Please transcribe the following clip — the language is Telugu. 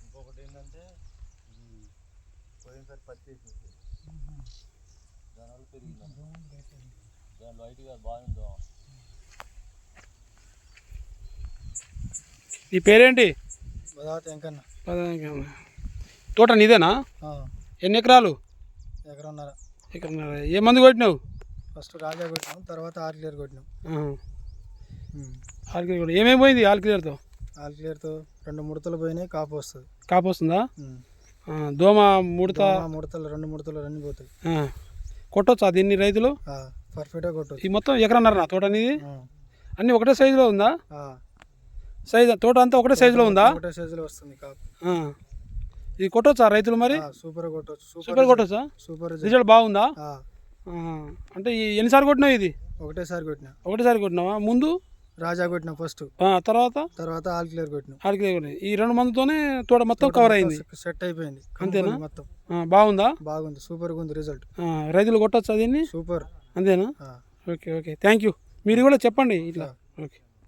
ఇంకొకటి ఏంటంటే ఈ పోయినసారి పత్తి వేసేసి దానివల్ల పెరిగింది దాని బాగుంది? నీ పేరేంటి? తోట నీదేనా? ఆ, ఎన్ని ఎకరాలు? ఎకరన్నర. ఎకరన్నర. ఏ మందు కొట్టినావు? ఫస్ట్ రాజా కొట్టినాం తర్వాత ఆల్ క్లియర్ కొట్టినాం. ఆల్ క్లియర్ ఏమేమి పోయింది ఆల్ క్లియర్తో? ఆల్ క్లియర్తో రెండు ముడతలు పోయినాయి కాపు వస్తుంది. కాపు వస్తుందా? దోమ ముడత ముడతలు రెండు ముడతలు రెండు పోతాయి. కొట్టొచ్చా దీన్ని రైతులు? పర్ఫెక్ట్గా కొట్టదు ఈ మొత్తం ఎకరన్నర నా తోట అనేది అన్నీ ఒకటే సైజులో ఉందా? సైజ్ తోట అంతా ఒకటే సైజులో ఉందా? ఒకటే సైజులో వస్తుంది కాపు. ఇది కొట్టొచ్చా రైతులు మరి? సూపర్ కొట్టవచ్చు సూపర్ కొట్టొచ్చా? Super result. బాగుందా. అంటే ఈ ఎన్నిసార్లు కొట్టినావు ఇది? ఒకటేసారి కొట్టినా. ఒకటేసారి కొట్టినావా? ముందు? రాజా కొట్టినా ఫస్ట్ తర్వాత? తర్వాత ఆల్ క్లియర్ కొట్టినాం. All clear. ఈ రెండు మందుతోనే తోట మొత్తం కవర్ అయింది. సెట్ అయిపోయింది. అంతేనా? మొత్తం. బాగుందా? బాగుంది. సూపర్గా ఉంది రిజల్ట్ రైతులు కొట్టొచ్చా దీన్ని? సూపర్ అంతేనా. Okay okay. థ్యాంక్ యూ మీరు కూడా చెప్పండి ఇట్లా. ఓకే.